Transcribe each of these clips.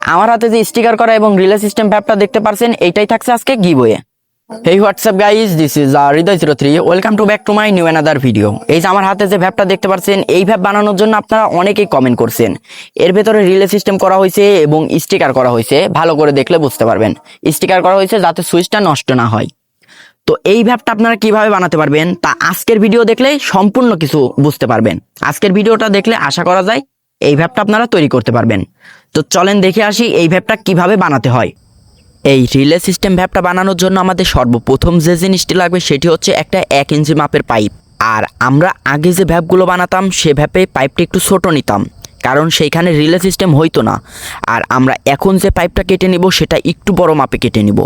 আমার হাতে যে স্টিকার করা এবং রিলে সিস্টেম ভ্যাপটা দেখতে পারছেন, এইটাই থাকছে আজকে গিবয়ে এই WhatsApp guys this is R Hriday zero three welcome to back to my new another video এই যে আমার হাতে যে ভ্যাপটা দেখতে পাচ্ছেন এই ভ্যাপ বানানোর জন্য আপনারা অনেকেই কমেন্ট করছেন। এর ভেতরে রিলে সিস্টেম করা হয়েছে এবং স্টিকার করা হয়েছে। ভালো করে দেখলে বুঝতে পারবেন। স্টিকার করা হয়েছে যাতে সুইচটা নষ্ট না হয়। তো এই ভ্যাপটা আপনারা কীভাবে বানাতে পারবেন তা আজকের ভিডিও দেখলে সম্পূর্ণ কিছু বুঝতে পারবেন। আজকের ভিডিওটা দেখলে আশা করা যায় এই ভ্যাপটা আপনারা তৈরি করতে পারবেন। তো চলেন দেখে আসি এই ভ্যাপটা কীভাবে বানাতে হয়। এই রিলে সিস্টেম ভ্যাপটা বানানোর জন্য আমাদের সর্বপ্রথম যে জিনিসটি লাগবে সেটি হচ্ছে একটা এক ইঞ্চি মাপের পাইপ। আর আমরা আগে যে ভ্যাপগুলো বানাতাম, সে ভ্যাপে পাইপটা একটু ছোট নিতাম, কারণ সেইখানে রিলে সিস্টেম হইতো না। আর আমরা এখন যে পাইপটা কেটে নিব, সেটা একটু বড় মাপে কেটে নিব।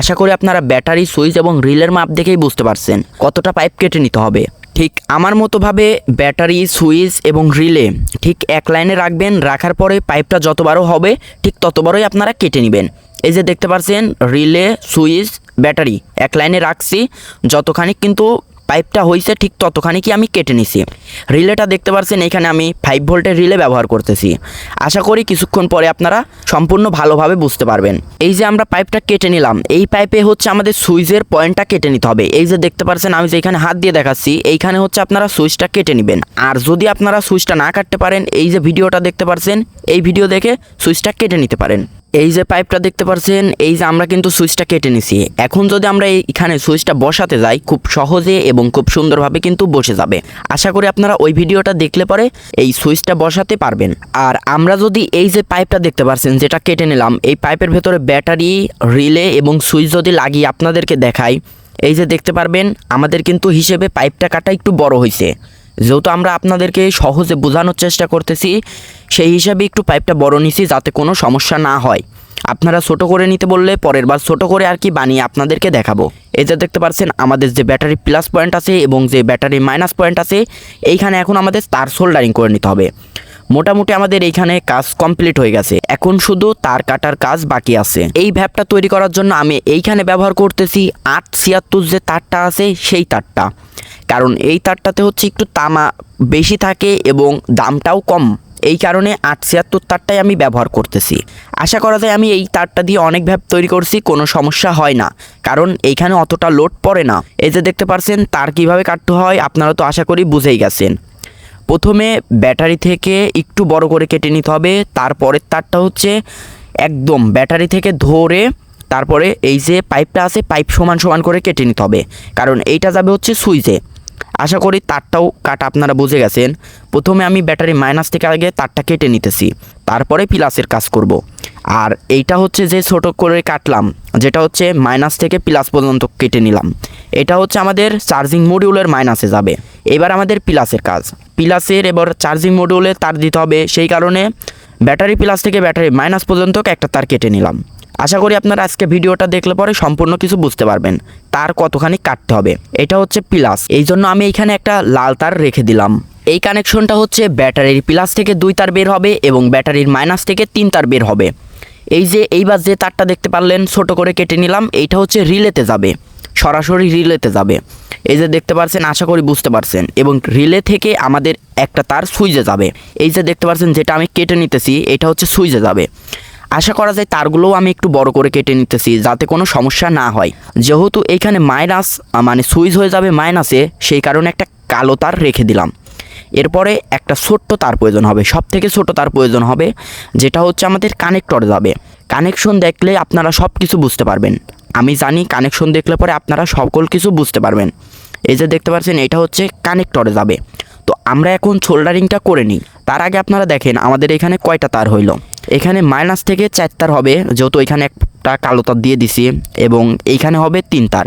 আশা করি আপনারা ব্যাটারি, সুইচ এবং রিলের মাপ দেখেই বুঝতে পারছেন কতটা পাইপ কেটে নিতে হবে। ঠিক আমার মতোভাবে ব্যাটারি, সুইচ এবং রিলে ঠিক এক লাইনে রাখবেন, রাখার পরে পাইপটা যত বড় হবে, ঠিক তত বড়ই আপনারা কেটে নেবেন। এই যে দেখতে পাচ্ছেন রিলে, সুইচ, ব্যাটারি এক লাইনে রাখছি, যতখানি কিন্তু পাইপটা হয়েছে ঠিক ততখানি কি আমি কেটে নিছি। রিলেটা দেখতে পাচ্ছেন এখানে আমি ফাইভ ভোল্টের রিলে ব্যবহার করতেছি। আশা করি কিছুক্ষণ পরে আপনারা সম্পূর্ণ ভালোভাবে বুঝতে পারবেন। এই যে আমরা পাইপটা কেটে নিলাম, এই পাইপে হচ্ছে আমাদের সুইচের পয়েন্টটা কেটে নিতে হবে। এই যে দেখতে পাচ্ছেন আমি যেখানে হাত দিয়ে দেখাচ্ছি, এইখানে হচ্ছে আপনারা সুইচটা কেটে নেবেন। আর যদি আপনারা সুইচটা না কাটতে পারেন, এই যে ভিডিওটা দেখতে পাচ্ছেন এই ভিডিও দেখে সুইচটা কেটে নিতে পারেন। এই যে পাইপটা দেখতে পাচ্ছেন এই যে আমরা কিন্তু সুইচটা কেটে নিছি। এখন যদি আমরা এখানে সুইচটা বসাতে যাই, খুব সহজে এবং খুব সুন্দরভাবে কিন্তু বসে যাবে। আশা করি আপনারা ওই ভিডিওটা দেখলে পরে এই সুইচটা বসাতে পারবেন। আর আমরা যদি এই যে পাইপটা দেখতে পাচ্ছেন যেটা কেটে নিলাম, এই পাইপের ভেতরে ব্যাটারি, রিলে এবং সুইচ যদি লাগিয়ে আপনাদেরকে দেখাই, এই যে দেখতে পারবেন, আমাদের কিন্তু হিসেবে পাইপটা কাটা একটু বড় হয়েছে যেহেতু আমরা আপনাদেরকে সহজে বোঝানোর চেষ্টা করতেছি সেই হিসাবে একটু পাইপটা বড় নিছি যাতে কোনো সমস্যা না হয়। আপনারা ছোট করে নিতে বললে পরের বার ছোট করে আর কি বানিয়ে আপনাদেরকে দেখাবো। যে দেখতে পাচ্ছেন, আমাদের যে ব্যাটারি প্লাস পয়েন্ট আছে এবং যে ব্যাটারি মাইনাস পয়েন্ট আছে, এইখানে এখন আমাদের তার সোল্ডারিং করে নিতে হবে। মোটামুটি আমাদের এইখানে কাজ কমপ্লিট হয়ে গেছে। এখন শুধু তার কাটার কাজ বাকি আছে। এই ভ্যাপটা তৈরি করার জন্য আমি এইখানে ব্যবহার করতেছি আট ছিয়াত্তর যে তারটা আছে, সেই তারটা। কারণ এই তারটাতে হচ্ছে একটু তামা বেশি থাকে এবং দামটাও কম। এই কারণে আট ছিয়াত্তর তারটাই আমি ব্যবহার করতেছি। আশা করা যায় আমি এই তারটা দিয়ে অনেক ভ্যাপ তৈরি করছি, কোনো সমস্যা হয় না। কারণ এইখানে অতটা লোড পড়ে না। এই যে দেখতে পারছেন, তার কীভাবে কাটতে হয় আপনারা তো আশা করি বুঝেই গেছেন। প্রথমে ব্যাটারি থেকে একটু বড় করে কেটে নিতে হবে। তারপরের তারটা হচ্ছে একদম ব্যাটারি থেকে ধরে তারপরে এই যে পাইপটা আছে, পাইপ সমান সমান করে কেটে নিতে হবে। কারণ এইটা যাবে হচ্ছে সুইচে। আশা করি তারটাও কাটা আপনারা বুঝে গেছেন। প্রথমে আমি ব্যাটারি মাইনাস থেকে আগে তারটা কেটে নিতেছি, তারপরে প্লাসের কাজ করব। আর এইটা হচ্ছে যে ছোট করে কাটলাম, যেটা হচ্ছে মাইনাস থেকে প্লাস পর্যন্ত কেটে নিলাম। এটা হচ্ছে আমাদের চার্জিং মডিউলের মাইনাসে যাবে। এবার আমাদের প্লাসের কাজ। প্লাসের এবার চার্জিং মডিউলে তার দিতে হবে, সেই কারণে ব্যাটারি প্লাস থেকে ব্যাটারি মাইনাস পর্যন্ত একটা তার কেটে নিলাম। আশা করি আপনারা আজকে ভিডিওটা দেখলে পরে সম্পূর্ণ কিছু বুঝতে পারবেন। তার কতখানি কাটতে হবে, এটা হচ্ছে প্লাস। এই জন্য আমি এইখানে একটা লাল তার রেখে দিলাম। এই কানেকশনটা হচ্ছে ব্যাটারির প্লাস থেকে দুই তার বের হবে এবং ব্যাটারির মাইনাস থেকে তিন তার বের হবে। এই যে এইবার যে তারটা দেখতে পারলেন, ছোট করে কেটে নিলাম, এইটা হচ্ছে রিলেতে যাবে, সরাসরি রিলেতে যাবে। এই যে দেখতে পাচ্ছেন আশা করি বুঝতে পারছেন, এবং রিলে থেকে আমাদের একটা তার সুইজে যাবে। এই যে দেখতে পাচ্ছেন যেটা আমি কেটে নিতেছি, এটা হচ্ছে সুইজে যাবে। আশা করা যায় তারগুলোও আমি একটু বড় করে কেটে নিতেছি, যাতে কোনো সমস্যা না হয়। যেহেতু এইখানে মাইনাস মানে সুইচ হয়ে যাবে মাইনাসে, সেই কারণে একটা কালো তার রেখে দিলাম। এরপরে একটা ছোট্ট তার প্রয়োজন হবে। সব থেকে ছোটো তার প্রয়োজন হবে, যেটা হচ্ছে আমাদের কানেক্টর যাবে। কানেকশন দেখলে আপনারা সব কিছু বুঝতে পারবেন। আমি জানি কানেকশন দেখলে পরে আপনারা সকল কিছু বুঝতে পারবেন। এই যে দেখতে পাচ্ছেন, এটা হচ্ছে কানেক্টরে যাবে। তো আমরা এখন সোল্ডারিংটা করে নিই। তার আগে আপনারা দেখেন, আমাদের এখানে কয়টা তার হইল? এখানে মাইনাস থেকে চার তার হবে, যেহেতু এখানে একটা কালো তার দিয়ে দিছি, এবং এইখানে হবে তিন তার।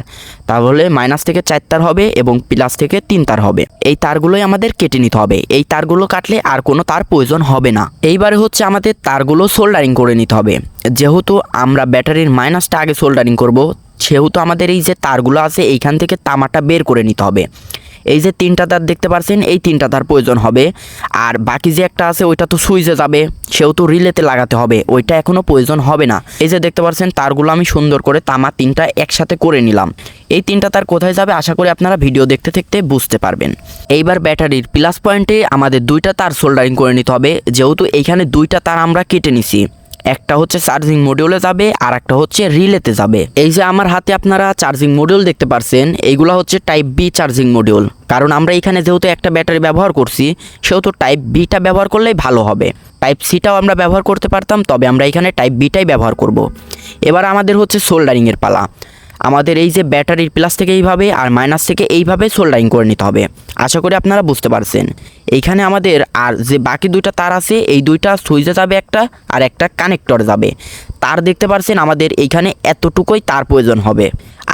তাহলে মাইনাস থেকে চার তার হবে এবং প্লাস থেকে তিন তার হবে। এই তারগুলোই আমাদের কেটে নিতে হবে। এই তারগুলো কাটলে আর কোনো তার প্রয়োজন হবে না। এইবারে হচ্ছে আমাদের তারগুলো সোল্ডারিং করে নিতে হবে। যেহেতু আমরা ব্যাটারির মাইনাসটা আগে সোল্ডারিং করব, সেহেতু আমাদের এই যে তারগুলো আছে, এইখান থেকে তামাটা বের করে নিতে হবে। এই যে তিনটা তার দেখতে পাচ্ছেন এই তিনটা তার প্রয়োজন হবে। আর বাকি যে একটা আছে, ওইটা তো সুইচে যাবে সেহেতু রিলেতে লাগাতে হবে, ওইটা এখনও প্রয়োজন হবে না। এই যে দেখতে পাচ্ছেন তারগুলো আমি সুন্দর করে তামা তিনটা একসাথে করে নিলাম। এই তিনটা তার কোথায় যাবে আশা করি আপনারা ভিডিও দেখতে দেখতে বুঝতে পারবেন। এইবার ব্যাটারির প্লাস পয়েন্টে আমাদের দুইটা তার সোল্ডারিং করে নিতে হবে, যেহেতু এইখানে দুইটা তার আমরা কেটে নিছি। একটা হচ্ছে চার্জিং মডিউলে যাবে আর একটা হচ্ছে রিলেতে যাবে। এই যে আমার হাতে আপনারা চার্জিং মডিউল দেখতে পারছেন, এইগুলো হচ্ছে টাইপ বি চার্জিং মডিউল কারণ আমরা এখানে যেহেতু একটা ব্যাটারি ব্যবহার করছি, সেহেতু টাইপ বিটা ব্যবহার করলেই ভালো হবে। টাইপ সিটাও আমরা ব্যবহার করতে পারতাম, তবে আমরা এখানে টাইপ বিটাই ব্যবহার করব। এবার আমাদের হচ্ছে সোল্ডারিংয়ের পালা। আমাদের এই যে ব্যাটারির প্লাস থেকে এইভাবে আর মাইনাস থেকে এইভাবে সোল্ডারিং করে নিতে হবে। আশা করি আপনারা বুঝতে পারছেন। এইখানে আমাদের আর যে বাকি দুইটা তার আছে, এই দুইটা সুইচে যাবে একটা আর একটা কানেক্টর যাবে। তার দেখতে পারছেন আমাদের এইখানে এতটুকুই তার প্রয়োজন হবে।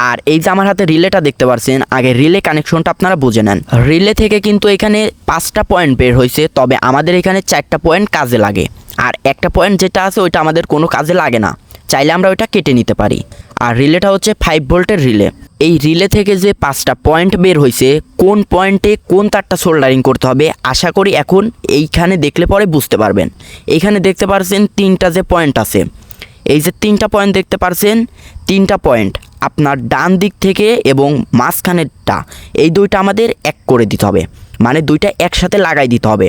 আর এই যে আমার হাতে রিলেটা দেখতে পারছেন, আগে রিলে কানেকশনটা আপনারা বুঝে নেন। রিলে থেকে কিন্তু এখানে পাঁচটা পয়েন্ট বের হয়েছে, তবে আমাদের এখানে চারটা পয়েন্ট কাজে লাগে। আর একটা পয়েন্ট যেটা আছে, ওইটা আমাদের কোনো কাজে লাগে না। চাইলে আমরা ওইটা কেটে নিতে পারি। আর রিলেটা হচ্ছে ফাইভ ভোল্টের রিলে। এই রিলে থেকে যে পাঁচটা পয়েন্ট বের হয়েছে কোন পয়েন্টে কোন তারটা সোল্ডারিং করতে হবে, আশা করি এখন এইখানে দেখলে পরে বুঝতে পারবেন। এইখানে দেখতে পারছেন তিনটা যে পয়েন্ট আছে। এই যে তিনটা পয়েন্ট দেখতে পারছেন, তিনটা পয়েন্ট আপনার ডান দিক থেকে এবং মাঝখানেরটা। এই দুইটা আমাদের এক করে দিতে হবে। মানে দুইটা একসাথে লাগাই দিতে হবে।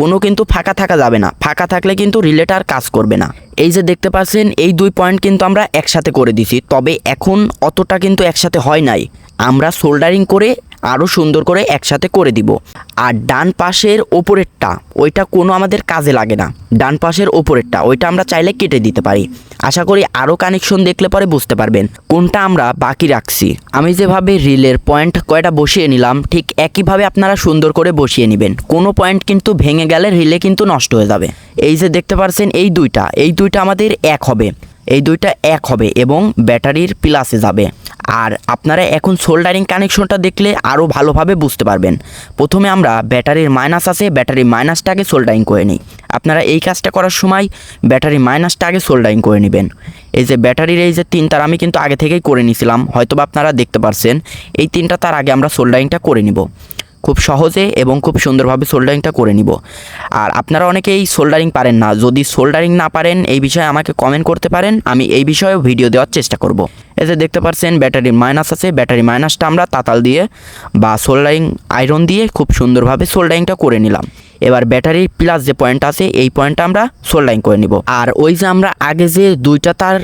কোনো কিন্তু ফাঁকা থাকা যাবে না। ফাঁকা থাকলে কিন্তু রিলেট আর কাজ করবে না। এই যে দেখতে পাচ্ছেন, এই দুই পয়েন্ট কিন্তু আমরা একসাথে করে দিছি। তবে এখন অতটা কিন্তু একসাথে হয় নাই। আমরা সোল্ডারিং করে আরও সুন্দর করে একসাথে করে দিব। আর ডান পাশের ওপরেরটা, ওইটা কোনো আমাদের কাজে লাগে না। ডান পাশের ওপরেরটা, ওইটা আমরা চাইলে কেটে দিতে পারি। আশা করি আরও কানেকশন দেখলে পরে বুঝতে পারবেন কোনটা আমরা বাকি রাখছি। আমি যেভাবে রিলের পয়েন্ট কয়টা বসিয়ে নিলাম, ঠিক একইভাবে আপনারা সুন্দর করে বসিয়ে নেবেন। কোনো পয়েন্ট কিন্তু ভেঙে গেলে রিলে কিন্তু নষ্ট হয়ে যাবে। এই যে দেখতে পারছেন এই দুইটা এই দুইটা আমাদের এক হবে। এই দুইটা এক হবে এবং ব্যাটারির প্লাসে যাবে। আর আপনারা এখন সোল্ডারিং কানেকশনটা দেখলে আরও ভালোভাবে বুঝতে পারবেন। প্রথমে আমরা ব্যাটারির মাইনাস আছে মাইনাসটা মাইনাসটাকে সোল্ডারিং করে নিই। আপনারা এই কাজটা করার সময় ব্যাটারি মাইনাসটা আগে সোল্ডারিং করে নেবেন। এই যে ব্যাটারির এই যে তিন তার আমি কিন্তু আগে থেকেই করে নিয়েছিলাম হয়তো আপনারা দেখতে পারছেন, এই তিনটা তার আগে আমরা সোল্ডারিংটা করে নিব। খুব সহজে এবং খুব সুন্দরভাবে সোল্ডারিংটা করে নিব। আর আপনারা অনেকেই সোল্ডারিং পারেন না। যদি সোল্ডারিং না পারেন, এই বিষয়ে আমাকে কমেন্ট করতে পারেন। আমি এই বিষয়েও ভিডিও দেওয়ার চেষ্টা করব। এতে দেখতে পাচ্ছেন ব্যাটারির মাইনাস আছে। ব্যাটারি মাইনাসটা আমরা তাতাল দিয়ে বা সোল্ডারিং আয়রন দিয়ে খুব সুন্দরভাবে সোল্ডারিংটা করে নিলাম। এবার ব্যাটারির প্লাস যে পয়েন্ট আছে, এই পয়েন্টটা আমরা সোল্ডারিং করে নিব। আর ওই যে আমরা আগে যে দুইটা তার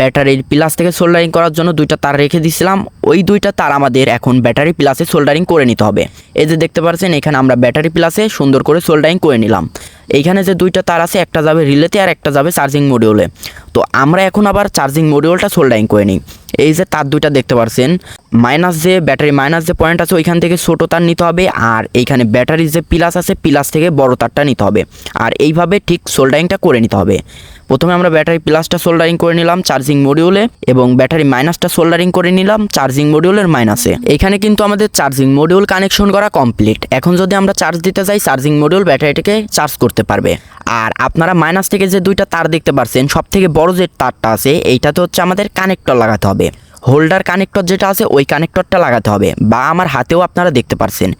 ব্যাটারির প্লাস থেকে সোল্ডারিং করার জন্য দুইটা তার রেখে দিয়েছিলাম ওই দুইটা তার আমাদের এখন ব্যাটারি প্লাসে সোল্ডারিং করে নিতে হবে। এই যে দেখতে পাচ্ছেন এখানে আমরা ব্যাটারি প্লাসে সুন্দর করে সোল্ডারিং করে নিলাম। এইখানে যে দুইটা তার আছে, একটা যাবে রিলেতে আর একটা যাবে চার্জিং মডিউলে তো আমরা এখন আবার চার্জিং মডিউলটা সোল্ডারিং করে নিই। এই যে তার দুইটা দেখতে পাচ্ছেন মাইনাস যে ব্যাটারি, মাইনাস যে পয়েন্ট আছে, ওইখান থেকে ছোটো তার নিতে হবে আর এইখানে ব্যাটারির যে প্লাস আছে প্লাস থেকে বড় তারটা নিতে হবে। আর এইভাবে ঠিক সোল্ডারিংটা করে নিতে হবে। প্রথমে আমরা ব্যাটারি প্লাসটা সোল্ডারিং করে নিলাম চার্জিং মডিউলে এবং ব্যাটারি মাইনাসটা সোল্ডারিং করে নিলাম চার্জিং মডিউলের মাইনাসে। এখানে কিন্তু আমাদের চার্জিং মডিউল কানেকশন করা কমপ্লিট। এখন যদি আমরা চার্জ দিতে যাই, চার্জিং মডিউল ব্যাটারিটাকে চার্জ করতে পারবে। আর আপনারা মাইনাস থেকে যে দুইটা তার দেখতে পাচ্ছেন সব থেকে বড় যে তারটা আছে, এইটাতে হচ্ছে আমাদের কানেক্টর লাগাতে হবে। হোল্ডার কানেক্টর যেটা আছে, ওই কানেক্টরটা লাগাতে হবে। বা আমার হাতেও আপনারা দেখতে পারছেন,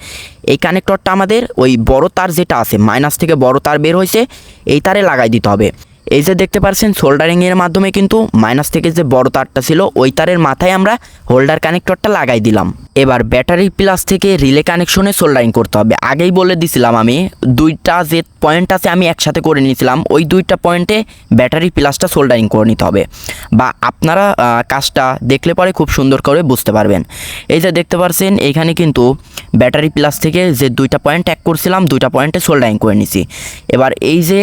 এই কানেক্টরটা আমাদের ওই বড় তার যেটা আছে, মাইনাস থেকে বড় তার বের হয়েছে, এই তারে লাগাই দিতে হবে। এই যে দেখতে পাচ্ছেন সোল্ডারিংয়ের মাধ্যমে কিন্তু মাইনাস থেকে যে বড় তারটা ছিল, ওই তারের মাথায় আমরা হোল্ডার কানেক্টরটা লাগাই দিলাম। এবার ব্যাটারি প্লাস থেকে রিলে কানেকশনে সোল্ডারিং করতে হবে। আগেই বলে দিছিলাম আমি, দুইটা যে পয়েন্ট আছে আমি একসাথে করে নিয়েছিলাম, ওই দুইটা পয়েন্টে ব্যাটারি প্লাসটা সোল্ডারিং করে নিতে হবে। বা আপনারা কাজটা দেখলে পরে খুব সুন্দর করে বুঝতে পারবেন। এই যে দেখতে পাচ্ছেন এইখানে কিন্তু ব্যাটারি প্লাস থেকে যে দুইটা পয়েন্ট এক করছিলাম, দুইটা পয়েন্টে সোল্ডারিং করে নিছি। এবার এই যে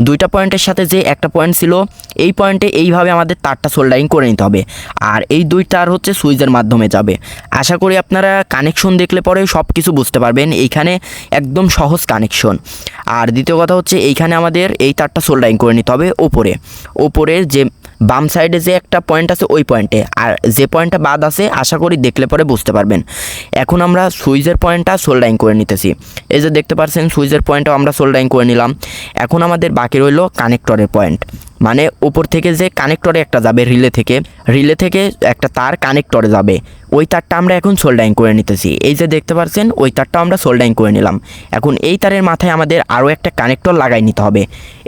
দুইটা পয়েন্টের সাথে যে একটা পয়েন্ট ছিল, এই পয়েন্টে এইভাবে আমাদের তারটা সোল্ডারিং করে নিতে হবে। আর এই দুই তার হচ্ছে সুইচের মাধ্যমে যাবে। আশা করি আপনারা কানেকশন দেখলে পরে সব কিছু বুঝতে পারবেন। এইখানে একদম সহজ কানেকশন। আর দ্বিতীয় কথা হচ্ছে, এইখানে আমাদের এই তারটা সোল্ডারিং করে নিতে হবে ওপরে। ওপরে যে বাম সাইডে যে একটা পয়েন্ট আছে, ওই পয়েন্টে আর যে পয়েন্টটা বাদ আছে, আশা করি দেখলে পরে বুঝতে পারবেন। এখন আমরা সুইজের পয়েন্টটা সোল্ডারিং করে নিতেছি। এই যে দেখতে পাচ্ছেন সুইজের পয়েন্টও আমরা সোল্ডারিং করে নিলাম। এখন আমাদের বাকি রইল কানেক্টরের পয়েন্ট মানে ওপর থেকে যে কানেক্টরে একটা যাবে রিলে থেকে। রিলে থেকে একটা তার কানেক্টরে যাবে। ওই তারটা আমরা এখন সোল্ডারিং করে নিতেছি। এই যে দেখতে পাচ্ছেন ওই তারটা আমরা সোল্ডারিং করে নিলাম। এখন এই তারের মাথায় আমাদের আরও একটা কানেক্টর লাগাই নিতে হবে।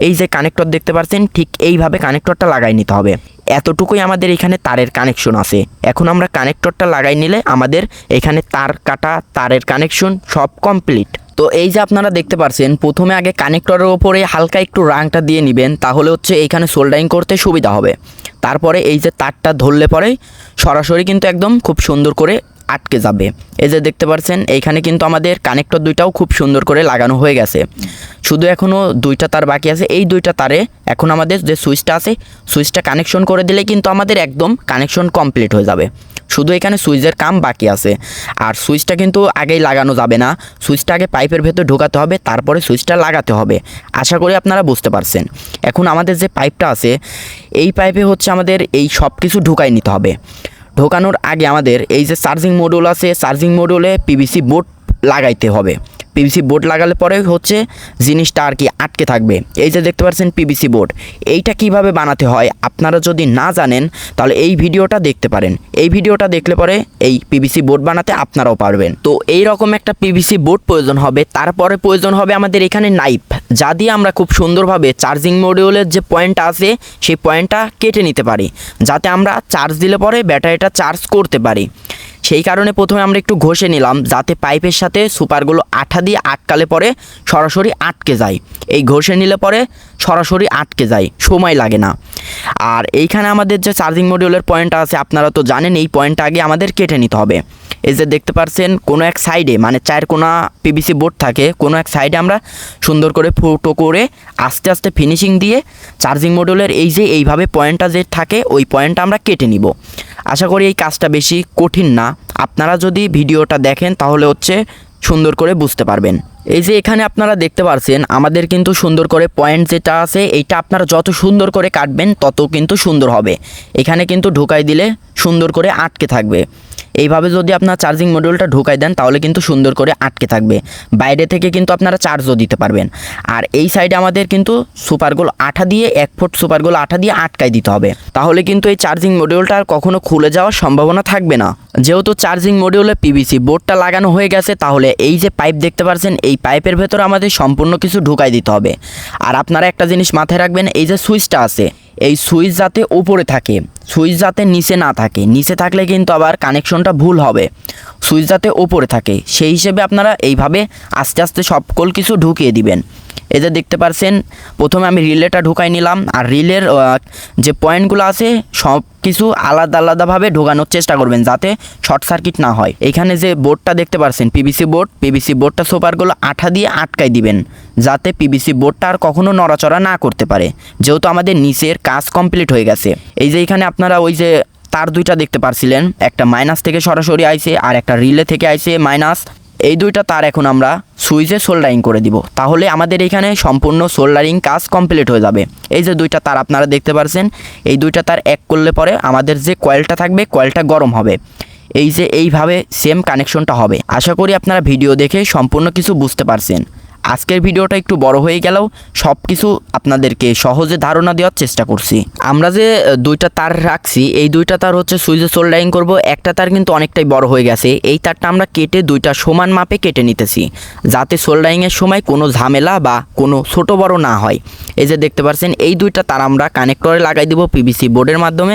এই যে কানেক্টর দেখতে পাচ্ছেন ঠিক এইভাবে কানেক্টরটা লাগাই নিতে হবে। এতটুকুই আমাদের এখানে তারের কানেকশন আছে। এখন আমরা কানেক্টরটা লাগাই নিলে আমাদের এখানে তার কাটা, তারের কানেকশন সব কমপ্লিট তো এই যে আপনারা দেখতে পারছেন, প্রথমে আগে কানেক্টরের ওপরে হালকা একটু রাংটা দিয়ে নেবেন, তাহলে হচ্ছে এইখানে সোল্ডারিং করতে সুবিধা হবে। তারপরে এই যে তারটা ধরলে পরে সরাসরি কিন্তু একদম খুব সুন্দর করে আটকে যাবে। এই যে দেখতে পাচ্ছেন এইখানে কিন্তু আমাদের কানেক্টর দুইটাও খুব সুন্দর করে লাগানো হয়ে গেছে। শুধু এখনও দুইটা তার বাকি আছে। এই দুইটা তারে এখন আমাদের যে সুইচটা আছে সুইচটা কানেকশন করে দিলে কিন্তু আমাদের একদম কানেকশন কমপ্লিট হয়ে যাবে। শুধু এখানে সুইচের কাম বাকি আছে। আর সুইচটা কিন্তু আগেই লাগানো যাবে না। সুইচটা আগে পাইপের ভেতর ঢোকাতে হবে, তারপরে সুইচটা লাগাতে হবে। আশা করি আপনারা বুঝতে পারছেন। এখন আমাদের যে পাইপটা আছে, এই পাইপে হচ্ছে আমাদের এই সব কিছু ঢুকাই নিতে হবে। ঢোকানোর আগে আমাদের এই যে চার্জিং মডিউল আছে, চার্জিং মডিউলে পিভিসি বোর্ড লাগাইতে হবে। পিভিসি বোর্ড লাগালে পরে হচ্ছে জিনিসটা আর কি আটকে থাকবে। এই যে দেখতে পাচ্ছেন পিভিসি বোর্ড এইটা কীভাবে বানাতে হয় আপনারা যদি না জানেন, তাহলে এই ভিডিওটা দেখতে পারেন। এই ভিডিওটা দেখলে পরে এই পিভিসি বোর্ড বানাতে আপনারাও পারবেন। তো এই রকম একটা পিভিসি বোর্ড প্রয়োজন হবে, তারপরে প্রয়োজন হবে আমাদের এখানে নাইফ যা দিয়ে আমরা খুব সুন্দরভাবে চার্জিং মডিউলের যে পয়েন্টটা আছে, সেই পয়েন্টটা কেটে নিতে পারি। যাতে আমরা চার্জ দিলে পরে ব্যাটারিটা চার্জ করতে পারি। সেই কারণে প্রথমে আমরা একটু ঘষে নিলাম, যাতে পাইপের সাথে সুপারগুলো আঠা দিয়ে আটকালে পরে সরাসরি আটকে যায়। এই ঘষে নিলে পরে সরাসরি আটকে যায়, সময় লাগে না। আর এইখানে আমাদের যে চার্জিং মডিউলের পয়েন্টটা আছে, আপনারা তো জানেন, এই পয়েন্টটা আগে আমাদের কেটে নিতে হবে। এই যে দেখতে পাচ্ছেন কোনো এক সাইডে মানে চায়ের কোনা পিবিসি বোর্ড থাকে, কোনো এক সাইডে আমরা সুন্দর করে ফুটো করে আস্তে আস্তে ফিনিশিং দিয়ে চার্জিং মডিউলের এই যে এইভাবে পয়েন্টটা যে থাকে, ওই পয়েন্টটা আমরা কেটে নিব। আশা করি এই কাজটা বেশি কঠিন না। আপনারা যদি ভিডিওটা দেখেন, তাহলে হচ্ছে সুন্দর করে বুঝতে পারবেন। এই যে এখানে আপনারা দেখতে পারছেন, আমাদের কিন্তু সুন্দর করে পয়েন্ট যেটা আছে, এইটা আপনারা যত সুন্দর করে কাটবেন, তত কিন্তু সুন্দর হবে। এখানে কিন্তু ঢোকাই দিলে সুন্দর করে আটকে থাকবে। এইভাবে যদি আপনার চার্জিং মডিউলটা ঢোকাই দেন, তাহলে কিন্তু সুন্দর করে আটকে থাকবে। বাইরে থেকে কিন্তু আপনারা চার্জও দিতে পারবেন। আর এই সাইডে আমাদের কিন্তু সুপারগুলো আঠা দিয়ে, এক ফুট সুপারগুলো আঠা দিয়ে আটকাই দিতে হবে। তাহলে কিন্তু এই চার্জিং মডিউলটা আর কখনো খুলে যাওয়ার সম্ভাবনা থাকবে না। যেহেতু চার্জিং মডিউলে পিভিসি বোর্ডটা লাগানো হয়ে গেছে, তাহলে এই যে পাইপ দেখতে পাচ্ছেন এই পাইপের ভেতর আমাদের সম্পূর্ণ কিছু ঢুকাই দিতে হবে। আর আপনারা একটা জিনিস মাথায় রাখবেন, এই যে সুইচটা আছে এই সুইচ যাতে উপরে থাকে, সুইচ যাতে নিচে না থাকে। নিচে থাকলে কিন্তু আবার কানেকশনটা ভুল হবে। সুইচ যাতে ওপরে থাকে, সেই হিসেবে আপনারা এইভাবে আস্তে আস্তে সকল কিছু ঢুকিয়ে দিবেন। এই যে দেখতে পারছেন, প্রথমে আমি রিলেটা ঢুকাই নিলাম, আর রিলের যে পয়েন্টগুলো আছে, সব কিছু আলাদা আলাদাভাবে ঢোকানোর চেষ্টা করবেন, যাতে শর্ট সার্কিট না হয়। এখানে যে বোর্ডটা দেখতে পারছেন পিভিসি বোর্ড পিবিসি বোর্ডটা সোপারগুলো আঠা দিয়ে আটকাই দিবেন, যাতে পিভিসি বোর্ডটা আর কখনো নড়াচড়া না করতে পারে, যেহেতু আমাদের নিচের কাজ কমপ্লিট হয়ে গেছে। এই যে এখানে আপনারা ওই যে তার দুইটা দেখতে পারছিলেন। একটা মাইনাস থেকে সরাসরি আইছে আর একটা রিলে থেকে আইছে মাইনাস এই দুইটা তার এখন আমরা সুইচে সোল্ডারিং করে দিব। তাহলে আমাদের এখানে সম্পূর্ণ সোল্ডারিং কাজ কমপ্লিট হয়ে যাবে। এই যে দুইটা তার আপনারা দেখতে পারছেন, এই দুইটা তার এক করলে পরে আমাদের যে কয়েলটা থাকবে কয়েলটা গরম হবে। এই যে এইভাবে সেম কানেকশনটা হবে। আশা করি আপনারা ভিডিও দেখে সম্পূর্ণ কিছু বুঝতে পারছেন। আজকের ভিডিওটা একটু বড় হয়ে গেলেও সব কিছু আপনাদেরকে সহজে ধারণা দেওয়ার চেষ্টা করছি। আমরা যে দুইটা তার রাখছি, এই দুইটা তার হচ্ছে সুইচে সোল্ডারিং করব। একটা তার কিন্তু অনেকটাই বড় হয়ে গেছে। এই তারটা আমরা কেটে দুইটা সমান মাপে কেটে নিতেছি, যাতে সোল্ডারিংয়ের সময় কোনো ঝামেলা বা কোনো ছোট বড় না হয়। এই যে দেখতে পাচ্ছেন, এই দুইটা তার আমরা কানেক্টরে লাগাই দিব পিভিসি বোর্ডের মাধ্যমে।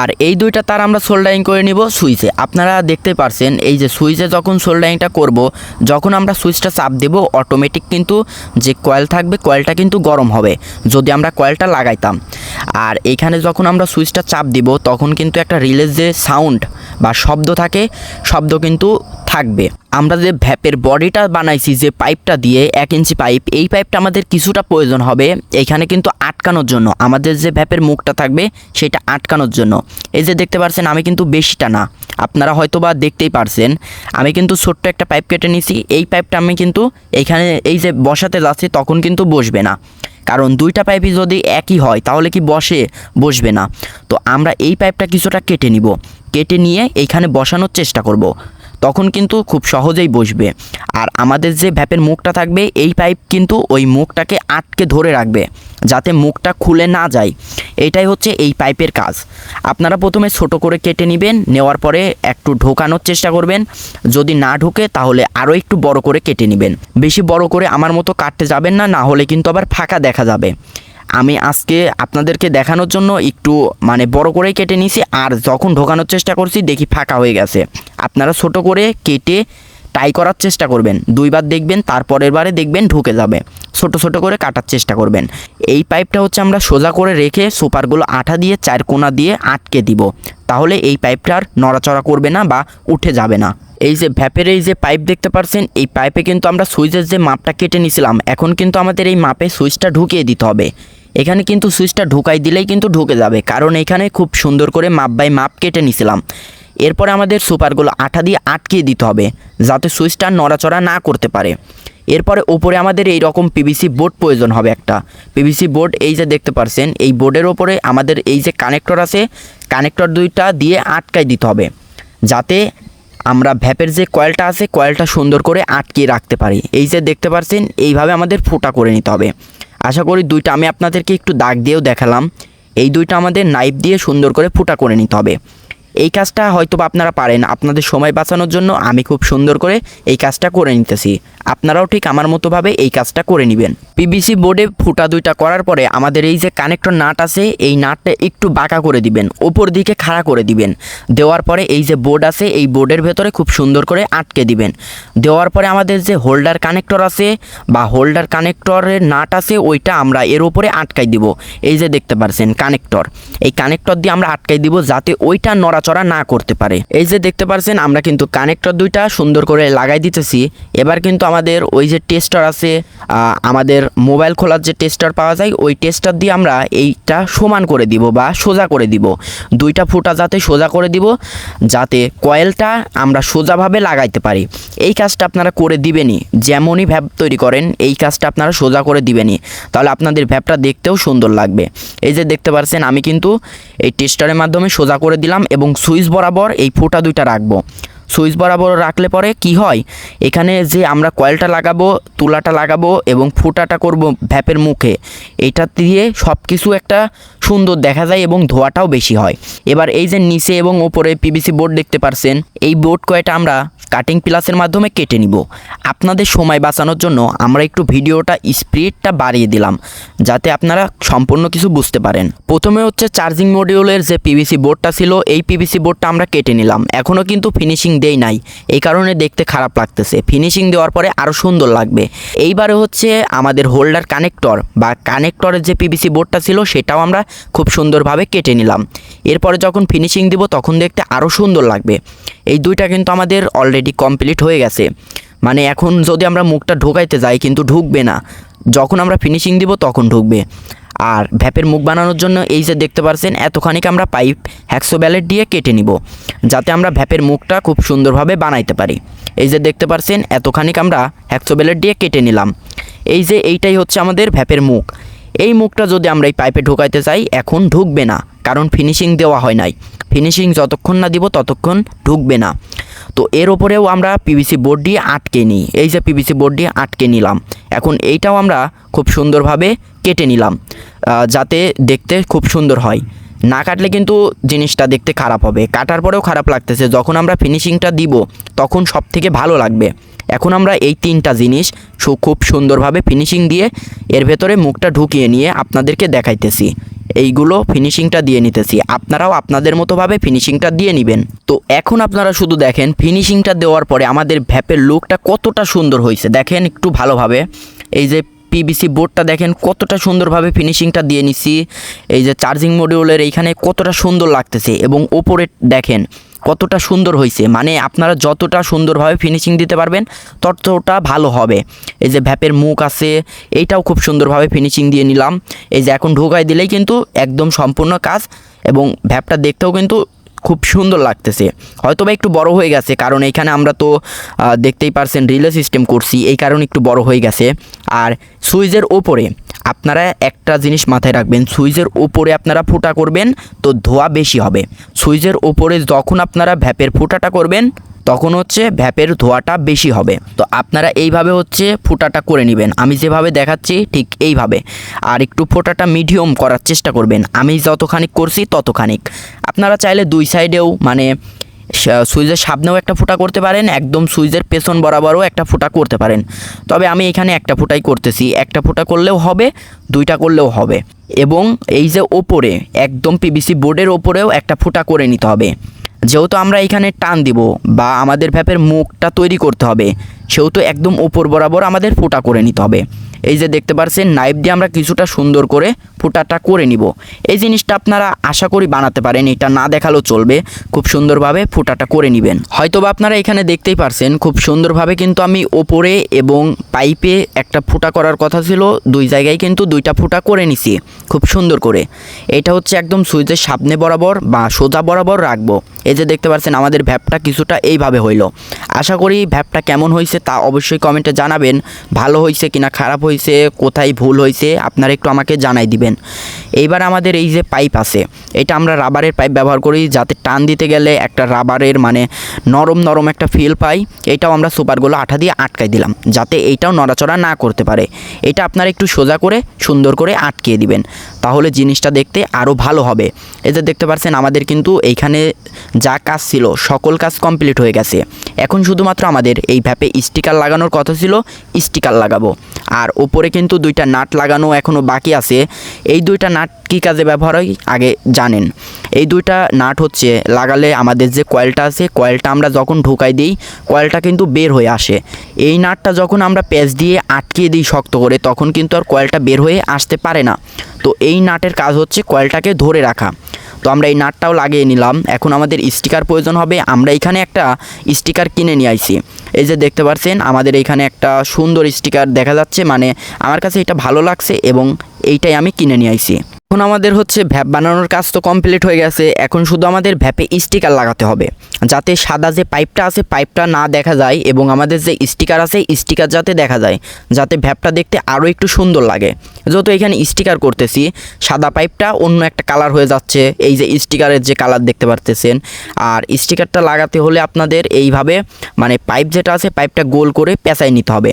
আর এই দুইটা তার আমরা সোল্ডারিং করে নিব সুইচে। আপনারা দেখতে পারছেন, এই যে সুইচে যখন সোল্ডারিংটা করব, যখন আমরা সুইচটা চাপ দেব অটোমেটিক কিন্তু যে কয়েল থাকবে কয়েলটা কিন্তু গরম হবে, যদি আমরা কয়েলটা লাগাইতাম। আর এখানে যখন আমরা সুইচটা চাপ দিব, তখন কিন্তু একটা রিলেজ যে সাউন্ড বা শব্দ থাকে, শব্দ কিন্তু থাকবে। আমরা যে ভ্যাপের বডিটা বানাইছি, যে পাইপটা দিয়ে এক ইঞ্চি পাইপ, এই পাইপটা আমাদের কিছুটা প্রয়োজন হবে এইখানে কিন্তু আটকানোর জন্য। আমাদের যে ভ্যাপের মুখটা থাকবে, সেটা আটকানোর জন্য। এই যে দেখতে পারছেন, আমি কিন্তু বেশিটা না। আপনারা হয়তো বা দেখতেই পারছেন, আমি কিন্তু ছোট্ট একটা পাইপ কেটে নিছি। এই পাইপটা আমি কিন্তু এইখানে এই যে বসাতে যাচ্ছি, তখন কিন্তু বসবে না। কারণ দুইটা পাইপই যদি একই হয়, তাহলে কি বসে, বসবে না। তো আমরা এই পাইপটা কিছুটা কেটে নিব। কেটে নিয়ে এইখানে বসানোর চেষ্টা করব। তখন কিন্তু খুব সহজেই বসবে। আর আমাদের যে ভ্যাপের মুখটা থাকবে, এই পাইপ কিন্তু ওই মুখটাকে আটকে ধরে রাখবে, যাতে মুখটা খুলে না যায়। এইটাই হচ্ছে এই পাইপের কাজ। আপনারা প্রথমে ছোট করে কেটে নেবেন, নেওয়ার পরে একটু ঢোকানোর চেষ্টা করবেন। যদি না ঢোকে, তাহলে আরও একটু বড় করে কেটে নেবেন। বেশি বড় করে আমার মতো কাটতে যাবেন না না হলে কিন্তু আবার ফাঁকা দেখা যাবে। আমি আজকে আপনাদেরকে দেখানোর জন্য একটু মানে বড় করেই কেটে নিয়েছি আর যখন ঢোকানোর চেষ্টা করছি, দেখি ফাঁকা হয়ে গেছে। আপনারা ছোট করে কেটে টাই করার চেষ্টা করবেন। দুইবার দেখবেন, তারপরের বারে দেখবেন ঢুকে যাবে। ছোট ছোট করে কাটার চেষ্টা করবেন। এই পাইপটা হচ্ছে আমরা সোজা করে রেখে সুপারগুলো আঠা দিয়ে, চার কোনা দিয়ে আটকে দিব। তাহলে এই পাইপটা আর নড়াচড়া করবে না বা উঠে যাবে না। এই যে ভ্যাপের এই যে পাইপ দেখতে পারছেন, এই পাইপে কিন্তু আমরা সুইচের যে মাপটা কেটে নিয়েছিলাম এখন কিন্তু আমাদের এই মাপে সুইচটা ঢুকিয়ে দিতে হবে। এখানে কিন্তু সুইচটা ঢুকাই দিলেই কিন্তু ঢুকে যাবে, কারণ এখানে খুব সুন্দর করে মাপ বাই মাপ কেটে নিয়েছিলাম এরপরে আমাদের সুপারগুলো আঠা দিয়ে আটকিয়ে দিতে হবে, যাতে সুইচটা নড়াচড়া না করতে পারে। এরপরে ওপরে আমাদের এই রকম পিভিসি বোর্ড প্রয়োজন হবে একটা। পিভিসি বোর্ড এই যে দেখতে পারছেন, এই বোর্ডের ওপরে আমাদের এই যে কানেক্টর আছে কানেক্টর দুইটা দিয়ে আটকাই দিতে হবে, যাতে আমরা ভ্যাপের যে কয়েলটা আছে কয়েলটা সুন্দর করে আটকিয়ে রাখতে পারি। এই যে দেখতে পারছেন, এইভাবে আমাদের ফোটা করে নিতে হবে। আশা করি দুইটা আমি আপনাদেরকে একটু দাগ দিয়েও দেখালাম। এই দুইটা আমাদের নাইফ দিয়ে সুন্দর করে ফুটা করে নিতে হবে। এই কাজটা হয়তো আপনারা পারেন। আপনাদের সময় বাঁচানোর জন্য আমি খুব সুন্দর করে এই কাজটা করে নিতেছি। আপনারাও ঠিক আমার মতোভাবে এই কাজটা করে নেবেন। পিবিসি বোর্ডে ফুটা দুইটা করার পরে আমাদের এই যে কানেক্টর নাট আছে, এই নাটটা একটু বাঁকা করে দিবেন, ওপর দিকে খাড়া করে দিবেন। দেওয়ার পরে এই যে বোর্ড আছে, এই বোর্ডের ভেতরে খুব সুন্দর করে আটকে দিবেন। দেওয়ার পরে আমাদের যে হোল্ডার কানেক্টর আছে বা হোল্ডার কানেক্টরের নাট আছে, ওইটা আমরা এর উপরে আটকাই দিব। এই যে দেখতে পারছেন কানেক্টর। এই কানেক্টর দিয়ে আমরা আটকাই দিব যাতে ওইটা নড়াচড়া না করতে পারে। এই যে দেখতে পারছেন, আমরা কিন্তু কানেক্টর দুইটা সুন্দর করে লাগাই দিতেছি। এবার কিন্তু আমাদের ওই যে টেস্টার আছে আমাদের মোবাইল খোলার যে টেস্টার পাওয়া যায়, ওই টেস্টার দিয়ে আমরা এইটা সমান করে দিব বা সোজা করে দিব। দুইটা ফুটা যাতে সোজা করে দিব, যাতে কয়েলটা আমরা সোজাভাবে লাগাইতে পারি। এই কাজটা আপনারা করে দিবেনই। যেমনই ভ্যাপ তৈরি করেন, এই কাজটা আপনারা সোজা করে দিবেনই। তাহলে আপনাদের ভ্যাপটা দেখতেও সুন্দর লাগবে। এই যে দেখতে পাচ্ছেন আমি কিন্তু এই টেস্টারের মাধ্যমে সোজা করে দিলাম এবং সুইচ বরাবর এই ফোটা দুইটা রাখব। সুইচ বরাবর রাখলে পরে কি হয়? এখানে যে আমরা কয়েলটা লাগাবো, তুলাটা লাগাবো এবং ফুটাটা করব ভ্যাপের মুখে, এটা দিয়ে সব কিছু একটা সুন্দর দেখা যায় এবং ধোয়াটাও বেশি হয়। এবার এই যে নিচে এবং ওপরে পিভিসি বোর্ড দেখতে পারছেন, এই বোর্ড কয়টা আমরা কাটিং প্লাসের মাধ্যমে কেটে নিব। আপনাদের সময় বাঁচানোর জন্য আমরা একটু ভিডিওটা স্পিডটা বাড়িয়ে দিলাম, যাতে আপনারা সম্পূর্ণ কিছু বুঝতে পারেন। প্রথমে হচ্ছে চার্জিং মডিউলের যে পিভিসি বোর্ডটা ছিল, এই পিভিসি বোর্ডটা আমরা কেটে নিলাম। এখনও কিন্তু ফিনিশিং দেই নাই। এই কারণে দেখতে খারাপ লাগতেছে। ফিনিশিং দেওয়ার পরে আরও সুন্দর লাগবে। এইবারে হচ্ছে আমাদের হোল্ডার কানেক্টর বা কানেক্টরের যে পিভিসি বোর্ডটা ছিল, সেটাও আমরা খুব সুন্দরভাবে কেটে নিলাম। এরপরে যখন ফিনিশিং দিব, তখন দেখতে আরও সুন্দর লাগবে। এই দুইটা কিন্তু আমাদের অলরেডি কমপ্লিট হয়ে গেছে। মানে এখন যদি আমরা মুখটা ঢোকাইতে যাই, কিন্তু ঢুকবে না। যখন আমরা ফিনিশিং দিব, তখন ঢুকবে। আর ভ্যাপের মুখ বানানোর জন্য এই যে দেখতে পাচ্ছেন এতখানিক আমরা পাইপ হ্যাক্সো ব্যালেট দিয়ে কেটে নিব, যাতে আমরা ভ্যাপের মুখটা খুব সুন্দরভাবে বানাইতে পারি। এই যে দেখতে পাচ্ছেন এতখানিক আমরা হ্যাক্সো ব্যালেট দিয়ে কেটে নিলাম। এই যে এইটাই হচ্ছে আমাদের ভ্যাপের মুখ। এই মুখটা যদি আমরা এই পাইপে ঢোকাইতে চাই, এখন ঢুকবে না, কারণ ফিনিশিং দেওয়া হয় নাই। ফিনিশিং যতক্ষণ না দিব, ততক্ষণ ঢুকবে না। তো এর ওপরেও আমরা পিভিসি বোর্ড দিয়ে আটকে নিই। এই যে পিভিসি বোর্ড দিয়ে আটকে নিলাম। এখন এইটাও আমরা খুব সুন্দরভাবে কেটে নিলাম যাতে দেখতে খুব সুন্দর হয়। না কাটলে কিন্তু জিনিসটা দেখতে খারাপ হবে। কাটার পরেও খারাপ লাগতেছে। যখন আমরা ফিনিশিংটা দিব, তখন সব থেকে ভালো লাগবে। এখন আমরা এই তিনটা জিনিস খুব সুন্দরভাবে ফিনিশিং দিয়ে এর ভেতরে মুখটা ঢুকিয়ে নিয়ে আপনাদেরকে দেখাইতেছি। এইগুলো ফিনিশিংটা দিয়ে নিতেছি। আপনারাও আপনাদের মতোভাবে ফিনিশিংটা দিয়ে নেবেন। তো এখন আপনারা শুধু দেখেন ফিনিশিংটা দেওয়ার পরে আমাদের ভ্যাপের লুকটা কতটা সুন্দর হয়েছে দেখেন একটু ভালোভাবে। এই যে পিবিসি বোর্ডটা দেখেন কতটা সুন্দরভাবে ফিনিশিংটা দিয়ে নিছি এই যে চার্জিং মডিউলের এইখানে কতটা সুন্দর লাগতেছে এবং ওপরে দেখেন কতটা সুন্দর হয়েছে মানে আপনারা যতটা সুন্দরভাবে ফিনিশিং দিতে পারবেন, ততটা ভালো হবে। এই যে ভ্যাপের মুখ আছে, এইটাও খুব সুন্দরভাবে ফিনিশিং দিয়ে নিলাম। এই যে এখন ঢোকায় দিলেই কিন্তু একদম সম্পূর্ণ কাজ এবং ভ্যাপটা দেখতেও কিন্তু খুব সুন্দর লাগতেছে। হয়তো বা একটু বড় হয়ে গেছে, কারণ এইখানে আমরা তো দেখতেই পারছেন রিলে সিস্টেম করছি, এই কারণে একটু বড় হয়ে গেছে। আর সুইচের ওপরে আপনারা একটা জিনিস মাথায় রাখবেন, সুইচের ওপরে আপনারা ফুটা করবেন, তো ধোয়া বেশি হবে। সুইচের ওপরে যখন আপনারা ভ্যাপের ফুটাটা করবেন তখন হচ্ছে ভ্যাপের ধোয়াটা বেশি হবে। তো আপনারা এইভাবে হচ্ছে ফুটাটা করে নেবেন। আমি যেভাবে দেখাচ্ছি ঠিক এইভাবে। আর একটু ফোটাটা মিডিয়াম করার চেষ্টা করবেন। আমি যতখানিক করছি ততখানিক। আপনারা চাইলে দুই সাইডেও মানে সুইচের সামনেও একটা ফুটা করতে পারেন। একদম সুইচের পেছন বরাবরও একটা ফুটা করতে পারেন। তবে আমি এখানে একটা ফুটাই করতেছি। একটা ফুটা করলেও হবে, দুইটা করলেও হবে। এবং এই যে ওপরে, একদম পিবিসি বোর্ডের ওপরেও একটা ফুটা করে নিতে হবে। যেহেতু আমরা এখানে টান দিব বা আমাদের ভ্যাপের মুখটা তৈরি করতে হবে, সেহেতু একদম ওপর বরাবর আমাদের ফুটা করে নিতে হবে। এই যে দেখতে পাচ্ছেন নাইফ দিয়ে আমরা কিছুটা সুন্দর করে ফুটাটা করে নিব। এই জিনিসটা আপনারা আশা করি বানাতে পারেন, এটা না দেখালেও চলবে। খুব সুন্দরভাবে ফুটাটা করে নেবেন। হয়তোবা আপনারা এখানে দেখতেই পারছেন, খুব সুন্দরভাবে কিন্তু আমি ওপরে এবং পাইপে একটা ফুটা করার কথা ছিল, দুই জায়গায় কিন্তু দুইটা ফুটা করে নিছি, খুব সুন্দর করে। এটা হচ্ছে একদম সুইচের সামনে বরাবর বা সোজা বরাবর রাখব। এই যে দেখতে পাচ্ছেন, আমাদের ভ্যাপটা কিছুটা এইভাবে হইল। আশা করি ভ্যাপটা কেমন হয়েছে তা অবশ্যই কমেন্টে জানাবেন। ভালো হয়েছে কিনা, খারাপ হয়েছে কোথায় ভুল হয়েছে আপনারা একটু আমাকে জানাই দিবেন। এইবার আমাদের এই যে পাইপ আছে, এটা আমরা রাবারের পাইপ ব্যবহার করি, যাতে টান দিতে গেলে একটা রাবারের মানে নরম নরম একটা ফিল পাই। এটাও আমরা সুপারগুলো আঠা দিয়ে আটকাই দিলাম, যাতে এইটাও নড়াচড়া না করতে পারে। এটা আপনারা একটু সোজা করে, সুন্দর করে আটকিয়ে দিবেন, তাহলে জিনিসটা দেখতে আরও ভালো হবে। যে দেখতে পাচ্ছেন, আমাদের কিন্তু এইখানে যা কাজ ছিল, সকল কাজ কমপ্লিট হয়ে গেছে। এখন শুধুমাত্র আমাদের এই ভ্যাপে স্টিকার লাগানোর কথা ছিল, স্টিকার লাগাবো। আর ওপরে কিন্তু দুইটা নাট লাগানো এখনও বাকি আছে। এই দুইটা নাট কী কাজে ব্যবহার হয়, আগে জানেন। এই দুইটা নাট হচ্ছে, লাগালে আমাদের যে কয়েলটা আছে, কয়েলটা আমরা যখন ঢোকাই দিই, কয়েলটা কিন্তু বের হয়ে আসে। এই নাটটা যখন আমরা প্যাচ দিয়ে আটকিয়ে দিই শক্ত করে, তখন কিন্তু আর কয়েলটা বের হয়ে আসতে পারে না। তো এই নাটের কাজ হচ্ছে কয়েলটাকে ধরে রাখা। তো আমরা এই নাটটাও লাগিয়ে নিলাম। এখন আমাদের স্টিকার প্রয়োজন হবে, আমরা এখানে একটা স্টিকার কিনে নিয়ে আইছি। এই যে দেখতে পাচ্ছেন আমাদের এখানে একটা সুন্দর স্টিকার দেখা যাচ্ছে মানে আমার কাছে এটা ভালো লাগছে এবং এইটাই আমি কিনে নিয়ে আইছি। এখন আমাদের হচ্ছে ভ্যাপ বানানোর কাজ তো কমপ্লিট হয়ে গেছে, এখন শুধু আমাদের ভ্যাপে স্টিকার লাগাতে হবে। যাতে সাদা যে পাইপটা আছে পাইপটা না দেখা যায় এবং আমাদের যে স্টিকার আছে স্টিকার যাতে দেখা যায়, যাতে ভ্যাপটা দেখতে আরও একটু সুন্দর লাগে। যেহেতু এখানে স্টিকার করতেছি, সাদা পাইপটা অন্য একটা কালার হয়ে যাচ্ছে, এই যে স্টিকারের যে কালার দেখতে পারতেছেন। আর স্টিকারটা লাগাতে হলে আপনাদের এইভাবে মানে পাইপ যেটা আছে পাইপটা গোল করে পেঁচাই নিতে হবে।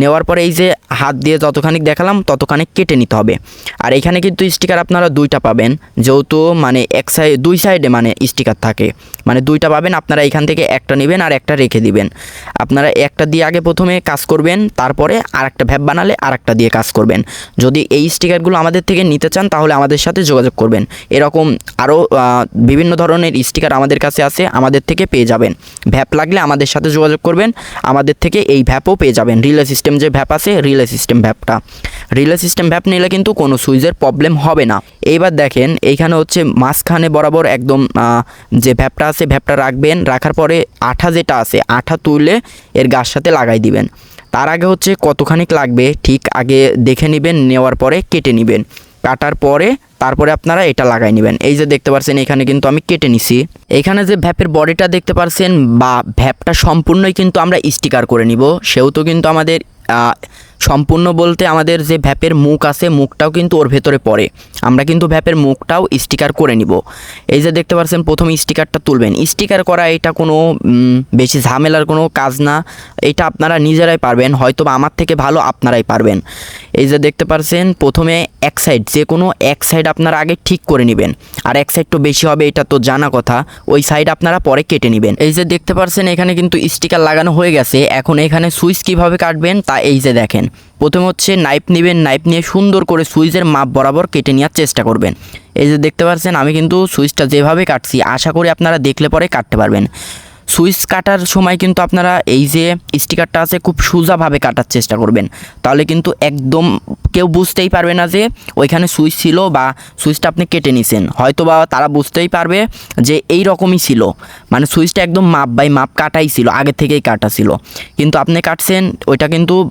নেওয়ার পরে এই যে হাত দিয়ে যতখানি দেখালাম ততখানি কেটে নিতে হবে। আর এখানে কিন্তু স্টিকার আপনারা দুইটা পাবেন যেহেতু মানে এক সাইড দুই সাইডে মানে স্টিকার থাকে। মানে দুইটা পাবেন, আপনারা এখান থেকে একটা নেবেন আর একটা রেখে দিবেন। আপনারা একটা দিয়ে আগে প্রথমে কাজ করবেন, তারপরে আর একটা ভ্যাপ বানালে আর একটা দিয়ে কাজ করবেন। যদি এই স্টিকারগুলো আমাদের থেকে নিতে চান, তাহলে আমাদের সাথে যোগাযোগ করবেন। এরকম আরও বিভিন্ন ধরনের স্টিকার আমাদের কাছে আছে, আমাদের থেকে পেয়ে যাবেন। ভ্যাপ লাগলে আমাদের সাথে যোগাযোগ করবেন। আমাদের থেকে এই ভ্যাপও পেয়ে যাবেন। রিলে সিস্টেম যে ভ্যাপ আছে, রিলে সিস্টেম ভ্যাপটা। রিলে সিস্টেম ভ্যাপ নিলে কিন্তু কোনো সুইচের প্রবলেম হবে না। এইবার দেখেন, এইখানে হচ্ছে মাঝখানে বরাবর একদম যে ভ্যাপটা আছে, ভ্যাপটা রাখবেন। রাখার পরে আঠা যেটা আছে, আঠা তুলে এর গাছ সাথে লাগাই দিবেন। তার আগে হচ্ছে কতখানিক লাগবে, ঠিক আগে দেখে নেবেন, নেওয়ার পরে কেটে নেবেন। কাটার পরে তারপরে আপনারা এটা লাগাই নেবেন। এই যে দেখতে পাচ্ছেন এখানে কিন্তু আমি কেটে নিছি। এখানে যে ভ্যাপের বডিটা দেখতে পাচ্ছেন বা ভ্যাপটা সম্পূর্ণই কিন্তু আমরা স্টিকার করে নিব। সেহেতু কিন্তু আমাদের সম্পূর্ণ বলতে আমাদের যে ভ্যাপের মুখ আছে, মুখটাও কিন্তু ওর ভেতরে পড়ে। আমরা কিন্তু ভ্যাপের মুখটাও স্টিকার করে নিব। এই যে দেখতে পাচ্ছেন প্রথমে স্টিকারটা তুলবেন। স্টিকার করা এটা কোনো বেশি ঝামেলার কোনো কাজ না। এটা আপনারা নিজেরাই পারবেন হয়তো আমার থেকে ভালো আপনারাই পারবেন। এই যে দেখতে পাচ্ছেন প্রথমে এক সাইড যে কোনো এক সাইড আপনারা আগে ঠিক করে নেবেন। আর এক সাইড তো বেশি হবে, এটা তো জানা কথা। ওই সাইড আপনারা পরে কেটে নেবেন। এই যে দেখতে পাচ্ছেন এখানে কিন্তু স্টিকার লাগানো হয়ে গেছে। এখন এখানে সুইচ কীভাবে কাটবেন, তা এই যে দেখেন। প্রথমে হচ্ছে নাইফ নেবেন নাইফ নিয়ে সুন্দর করে সুইচের মাপ বরাবর কেটে নেওয়ার চেষ্টা করবেন। এই যে দেখতে পাচ্ছেন আমি কিন্তু সুইচটা যেভাবে কাটছি, আশা করি আপনারা দেখলে পরে কাটতে পারবেন। সুইচ কাটার সময় কিন্তু আপনারা এই যে স্টিকারটা আছে খুব সোজাভাবে কাটার চেষ্টা করবেন। তাহলে কিন্তু একদম কেউ বুঝতেই পারবে না যে ওইখানে সুইচ ছিল বা সুইচটা আপনি কেটে নিছেন। হয়তো বা তারা বুঝতেই পারবে যে এই রকমই ছিল। মানে সুইচটা একদম মাপ বাই মাপ কাটাই ছিল, আগে থেকেই কাটা ছিল। কিন্তু আপনি কাটছেন, ওইটা কিন্তু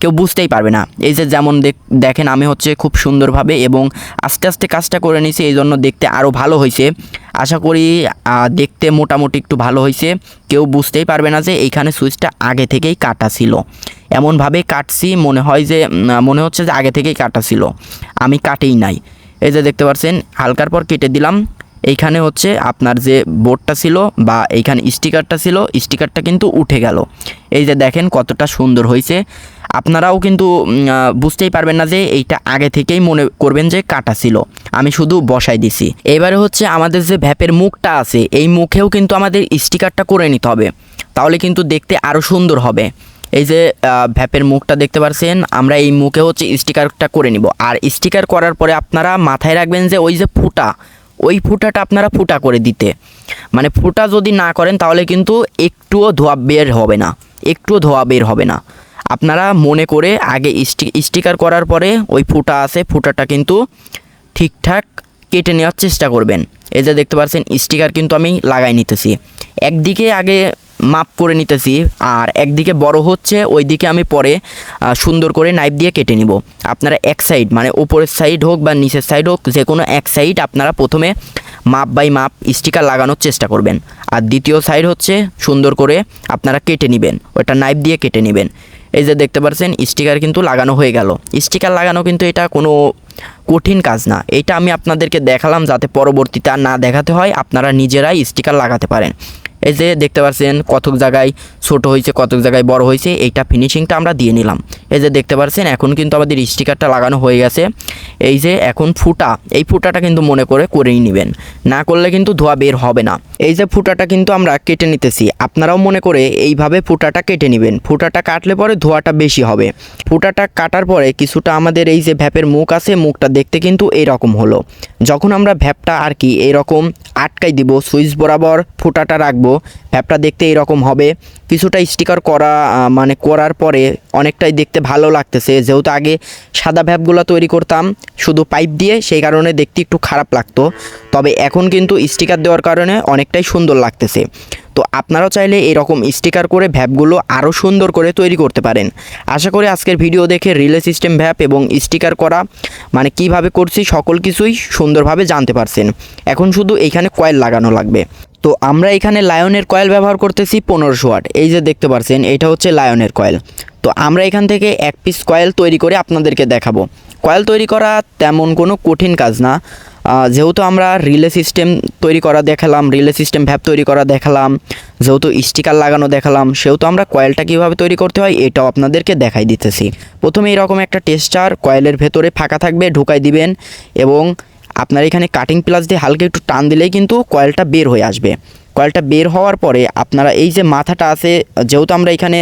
কেউ বুঝতেই পারবে না। এই যে যেমন দেখ- দেখেন আমি হচ্ছে খুব সুন্দরভাবে এবং আস্তে আস্তে কাজটা করে নিয়েছি এই জন্য দেখতে আরও ভালো হয়েছে। আশা করি দেখতে মোটামুটি একটু ভালো হয়েছে। কেউ বুঝতেই পারবে না যে এইখানে সুইচটা আগে থেকেই কাটা ছিল। এমনভাবে কাটছি, মনে হয় যে মনে হচ্ছে যে আগে থেকেই কাটা ছিল। আমি কাটেই নাই। এই যে দেখতে পাচ্ছেন, হালকার পর কেটে দিলাম। এইখানে হচ্ছে আপনার যে বোর্ডটা ছিল বা এইখানে স্টিকারটা ছিল, স্টিকারটা কিন্তু উঠে গেল। এই যে দেখেন কতটা সুন্দর হয়েছে। আপনারাও কিন্তু বুঝতেই পারবেন না যে এইটা আগে থেকেই মনে করবেন যে কাটা ছিল। আমি শুধু বসাই দিছি। এবারে হচ্ছে আমাদের যে ভ্যাপের মুখটা আছে, এই মুখেও কিন্তু আমাদের স্টিকারটা করে নিতে হবে। তাহলে কিন্তু দেখতে আরও সুন্দর হবে। এই যে ভ্যাপের মুখটা দেখতে পাচ্ছেন আমরা এই মুখে হচ্ছে স্টিকারটা করে নিব। আর স্টিকার করার পরে আপনারা মাথায় রাখবেন যে ওই যে ফুটা ওই ফুটাটা আপনারা ফুটা করে দিতে। মানে ফুটা যদি না করেন তাহলে কিন্তু একটুও ধোয়া বের হবে না। একটুও ধোয়া বের হবে না। আপনারা মনে করে আগে স্টিকার করার পরে ওই ফুটা আছে, ফুটাটা কিন্তু ঠিকঠাক কেটে নেওয়ার চেষ্টা করবেন। এই যে দেখতে পাচ্ছেন স্টিকার কিন্তু আমি লাগাই নিতেছি। একদিকে আগে মাপ করে নিতেছি। আর একদিকে বড় হচ্ছে ওই দিকে আমি পরে সুন্দর করে নাইফ দিয়ে কেটে নিব। আপনারা এক সাইড মানে উপরের সাইড হোক বা নিচের সাইড হোক যে কোনো এক সাইড আপনারা প্রথমে মাপ বাই মাপ স্টিকার লাগানোর চেষ্টা করবেন। আর দ্বিতীয় সাইড হচ্ছে সুন্দর করে আপনারা কেটে নেবেন, ওটা নাইফ দিয়ে কেটে নেবেন। এই যে দেখতে পাচ্ছেন স্টিকার কিন্তু লাগানো হয়ে গেল। স্টিকার লাগানো কিন্তু এটা কোনো কঠিন কাজ না। এটা আমি আপনাদেরকে দেখালাম যাতে পরবর্তীতে আর না দেখাতে হয়, আপনারা নিজেরাই স্টিকার লাগাতে পারেন। এই যে দেখতে পাচ্ছেন কতক জায়গায় ছোট হয়েছে, কতক জায়গায় বড় হয়েছে, এইটা ফিনিশিংটা আমরা দিয়ে নিলাম। এই যে দেখতে পাচ্ছেন এখন কিন্তু আমাদের স্টিকারটা লাগানো হয়ে গেছে। এই যে এখন ফুটা, এই ফুটাটা কিন্তু মনে করে করেই নেবেন। না করলে কিন্তু ধোয়া বের হবে না। এই যে ফুটাটা কিন্তু আমরা কেটে নিতেছি। আপনারাও মনে করে এইভাবে ফুটাটা কেটে নেবেন। ফুটাটা কাটলে পরে ধোয়াটা বেশি হবে। ফুটাটা কাটার পরে কিছুটা আমাদের এই যে ভ্যাপের মুখ আছে, মুখটা দেখতে কিন্তু এইরকম হলো। যখন আমরা ভ্যাপটা আর কি এইরকম আটকাই দিব, সুইচ বরাবর ফুটাটা রাখব। অ্যাপটা দেখতে এইরকম হবে। কিছুটা স্টিকার করা মানে করার পরে অনেকটাই দেখতে ভালো লাগতেছে। যেহেতু আগে সাদা ভ্যাপগুলো তৈরি করতাম, শুধু পাইপ দিয়ে, সেই কারণে দেখতে একটু খারাপ লাগতো। তবে এখন কিন্তু স্টিকার দেওয়ার কারণে অনেকটাই সুন্দর লাগতেছে। তো আপনারাও চাইলে এরকম স্টিকার করে ভ্যাপগুলো আরও সুন্দর করে তৈরি করতে পারেন। আশা করি আজকের ভিডিও দেখে রিলে সিস্টেম ভ্যাপ এবং স্টিকার করা মানে কীভাবে করছি সকল কিছুই সুন্দরভাবে জানতে পারছেন। এখন শুধু এইখানে কয়েল লাগানো লাগবে। তো আমরা এখানে লায়নের কয়েল ব্যবহার করতেছি পনেরোশো ওয়াট। এই যে দেখতে পাচ্ছেন এটা হচ্ছে লায়নের কয়েল তো আমরা এখান থেকে এক পিস কয়েল তৈরি করে আপনাদেরকে দেখাবো। কয়েল তৈরি করা তেমন কোনো কঠিন কাজ না। যেহেতু আমরা রিলে সিস্টেম তৈরি করা দেখালাম রিলে সিস্টেম ভ্যাপ তৈরি করা দেখালাম, যেহেতু স্টিকার লাগানো দেখালাম, সেহেতু আমরা কয়েলটা কীভাবে তৈরি করতে হয় এটাও আপনাদেরকে দেখাই দিতেছি। প্রথমে এরকম একটা টেস্টার কয়েলের ভেতরে ফাঁকা থাকবে, ঢুকাই দিবেন এবং আপনার এখানে কাটিং প্লাস দিয়ে হালকা একটু টান দিলেই কিন্তু কয়েলটা বের হয়ে আসবে। কয়েলটা বের হওয়ার পরে আপনারা এই যে মাথাটা আছে, যেহেতু আমরা এখানে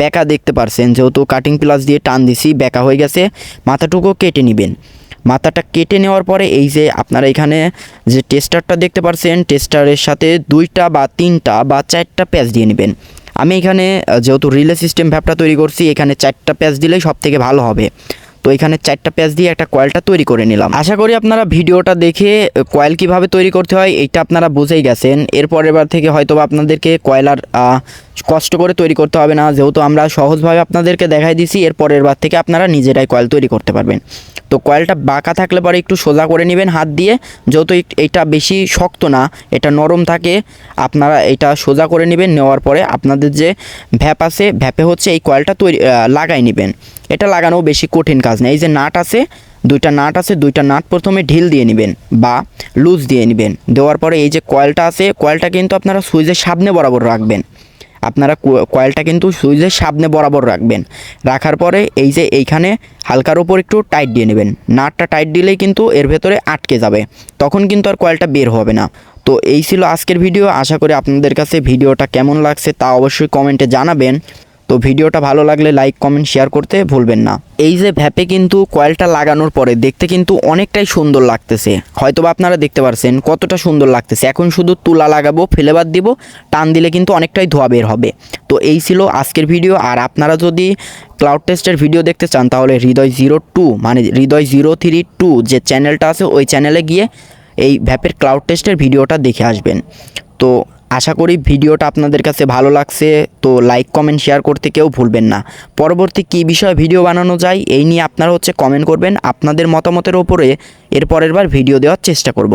বেকা দেখতে পারছেন, যেহেতু কাটিং প্লাস দিয়ে টান দিছি, বেকা হয়ে গেছে মাথাটুকু কেটে নেবেন। মাথাটা কেটে নেওয়ার পরে এই যে আপনারা এখানে যে টেস্টারটা দেখতে পারছেন, টেস্টারের সাথে দুইটা বা তিনটা বা চারটা প্যাচ দিয়ে নেবেন। আমি এখানে যেহেতু রিলে সিস্টেম ভ্যাপটা তৈরি করছি, এখানে চারটা প্যাচ দিলেই সব থেকে ভালো হবে। তো এখানে চারটা প্যাচ দিয়ে একটা কয়েলটা তৈরি করে নিলাম। আশা করি আপনারা ভিডিওটা দেখে কয়েল কীভাবে তৈরি করতে হয় এইটা আপনারা বুঝেই গেছেন। এরপরের বার থেকে হয়তো আপনাদেরকে কয়েল আর কষ্ট করে তৈরি করতে হবে না। যেহেতু আমরা সহজভাবে আপনাদেরকে দেখাই দিছি এর পরের বার থেকে আপনারা নিজেরাই কয়েল তৈরি করতে পারবেন। তো কয়েলটা বাঁকা থাকলে পরে একটু সোজা করে নেবেন হাত দিয়ে। যেহেতু এটা বেশি শক্ত না, এটা নরম থাকে, আপনারা এটা সোজা করে নেবেন। নেওয়ার পরে আপনাদের যে ভ্যাপ আছে, ভ্যাপে হচ্ছে এই কয়েলটা তৈরি লাগাই নেবেন। এটা লাগানো বেশি কঠিন কাজ না। এই যে নাট আছে, দুইটা নাট আছে, দুইটা নাট প্রথমে ঢিল দিয়ে নেবেন বা লুজ দিয়ে নেবেন। দেওয়ার পরে এই যে কয়েলটা আছে, কয়েলটা কিন্তু আপনারা সুইচের সামনে বরাবর রাখবেন। আপনারা কয়েলটা কিন্তু সুইচের সামনে বরাবর রাখবেন। রাখার পরে এই যে এইখানে হালকার উপর একটু টাইট দিয়ে নেবেন। নাটটা টাইট দিলেই কিন্তু এর ভেতরে আটকে যাবে। তখন কিন্তু আর কয়েলটা বের হবে না। তো এই ছিল আজকের ভিডিও। আশা করি আপনাদের কাছে ভিডিওটা কেমন লাগছে তা অবশ্যই কমেন্টে জানাবেন। তো ভিডিওটা ভালো লাগলে লাইক কমেন্ট শেয়ার করতে ভুলবেন না। এই যে ভ্যাপে কিন্তু কয়েলটা লাগানোর পরে দেখতে কিন্তু অনেকটাই সুন্দর লাগতেছে। হয়তোবা আপনারা দেখতে পারছেন কতটা সুন্দর লাগতেছে। এখন শুধু তুলা লাগাবো ফেলেবাদ দিব, টান দিলে কিন্তু অনেকটাই ধোয়া বের হবে। তো এই ছিল আজকের ভিডিও। আর আপনারা যদি ক্লাউড টেস্টের ভিডিও দেখতে চান, তাহলে হৃদয় জিরো টু মানে হৃদয় জিরো থ্রি টু যে চ্যানেলটা আছে, ওই চ্যানেলে গিয়ে এই ভ্যাপের ক্লাউড টেস্টের ভিডিওটা দেখে আসবেন। তো আশা করি ভিডিওটা আপনাদের কাছে ভালো লাগছে, তো লাইক কমেন্ট শেয়ার করতে কেউ ভুলবেন না। পরবর্তী কী বিষয়ে ভিডিও বানানো যায়, এই নিয়ে আপনারা হচ্ছে কমেন্ট করবেন। আপনাদের মতামতের ওপরে এর পরের বার ভিডিও দেওয়ার চেষ্টা করব।